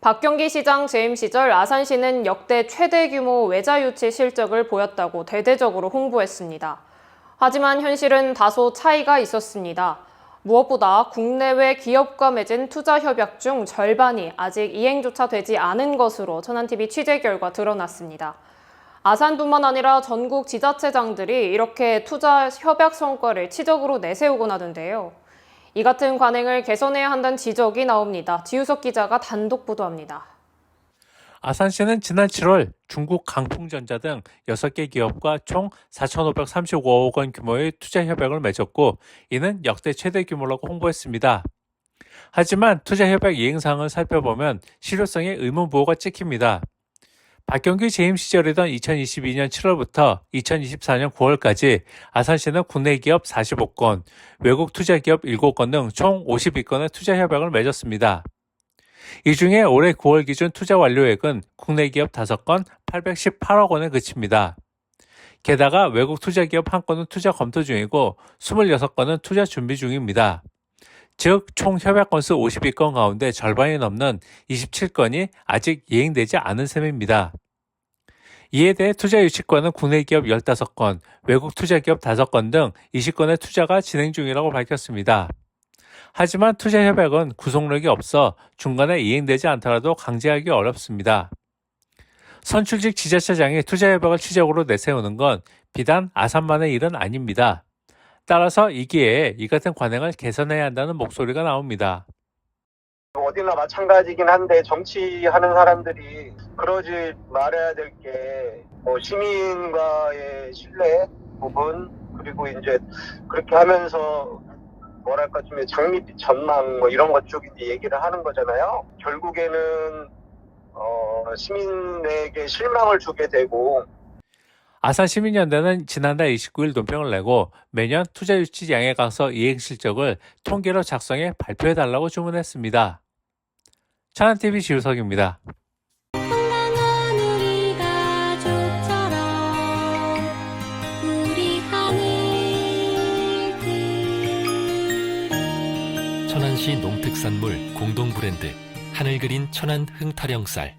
박경기 시장 재임 시절 아산시는 역대 최대 규모 외자 유치 실적을 보였다고 대대적으로 홍보했습니다. 하지만 현실은 다소 차이가 있었습니다. 무엇보다 국내외 기업과 맺은 투자 협약 중 절반이 아직 이행조차 되지 않은 것으로 천안TV 취재 결과 드러났습니다. 아산뿐만 아니라 전국 지자체장들이 이렇게 투자 협약 성과를 치적으로 내세우곤 하던데요. 이 같은 관행을 개선해야 한다는 지적이 나옵니다. 지우석 기자가 단독 보도합니다. 아산시는 지난 7월 중국 강풍전자 등 6개 기업과 총 4,535억 원 규모의 투자 협약을 맺었고 이는 역대 최대 규모라고 홍보했습니다. 하지만 투자 협약 이행 사항을 살펴보면 실효성에 의문 부호가 찍힙니다. 박경규 재임 시절이던 2022년 7월부터 2024년 9월까지 아산시는 국내 기업 45건, 외국 투자 기업 7건 등 총 52건의 투자 협약을 맺었습니다. 이 중에 올해 9월 기준 투자 완료액은 국내 기업 5건 818억 원에 그칩니다. 게다가 외국 투자 기업 1건은 투자 검토 중이고 26건은 투자 준비 중입니다. 즉, 총 협약 건수 52건 가운데 절반이 넘는 27건이 아직 이행되지 않은 셈입니다. 이에 대해 투자 유치권은 국내 기업 15건, 외국 투자 기업 5건 등 20건의 투자가 진행 중이라고 밝혔습니다. 하지만 투자 협약은 구속력이 없어 중간에 이행되지 않더라도 강제하기 어렵습니다. 선출직 지자체장이 투자 협약을 치적으로 내세우는 건 비단 아산만의 일은 아닙니다. 따라서 이 기회에 이 같은 관행을 개선해야 한다는 목소리가 나옵니다. 어디나 마찬가지긴 한데 정치하는 사람들이 그러지 말아야 될 게 뭐 시민과의 신뢰 부분 그리고 이제 그렇게 하면서 뭐랄까 좀 장밋빛 전망 뭐 이런 것쪽 이제 얘기를 하는 거잖아요. 결국에는 어, 시민에게 실망을 주게 되고 아산시민연대는 지난달 29일 논평을 내고 매년 투자 유치 양에 가서 이행 실적을 통계로 작성해 발표해달라고 주문했습니다. 천안TV 지우석입니다. 천안시 농특산물 공동 브랜드 하늘그린 천안 흥타령쌀